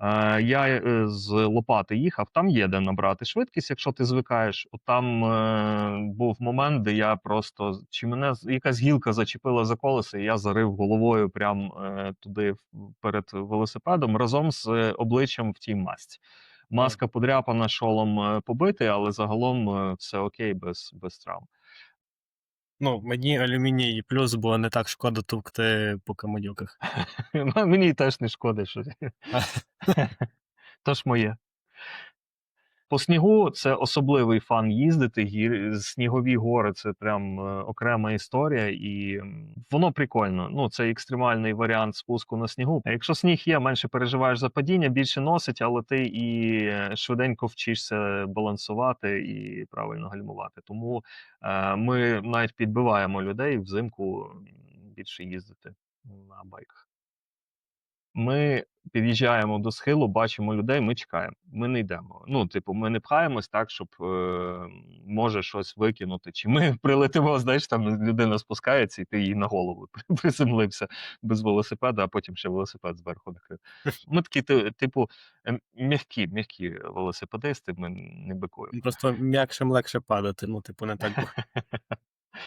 Е, я е, з Лопати їхав, там є де набрати швидкість, якщо ти звикаєш. От Там е, був момент, де я просто чи мене якась гілка зачепила за колесо, і я зарив головою прямо е, туди перед велосипедом разом з е, обличчям в тій масці. Маска подряпана, шолом побитий, але загалом все окей, без, без травм. Ну, мені алюміній плюс, бо не так шкода тукти по каменюках. Мені теж не шкода, що Тож моє. По снігу це особливий фан їздити. Гір... Снігові гори це прям е, окрема історія, і воно прикольно. Ну, це екстремальний варіант спуску на снігу. Якщо сніг є, менше переживаєш за падіння, більше носить, але ти і е, швиденько вчишся балансувати і правильно гальмувати. Тому е, ми навіть підбиваємо людей взимку більше їздити на байках. Ми під'їжджаємо до схилу, бачимо людей, ми чекаємо. Ми не йдемо. Ну, типу, ми не пхаємось так, щоб е, може щось викинути. Чи ми прилетимо, знаєш, там людина спускається, і ти їй на голову приземлився без велосипеда, а потім ще велосипед зверху накрив. Ми такі, ти- типу, е, м'які, м'які велосипедисти, ми не бикуємо. Просто м'якшим легше падати, ну, типу, не так.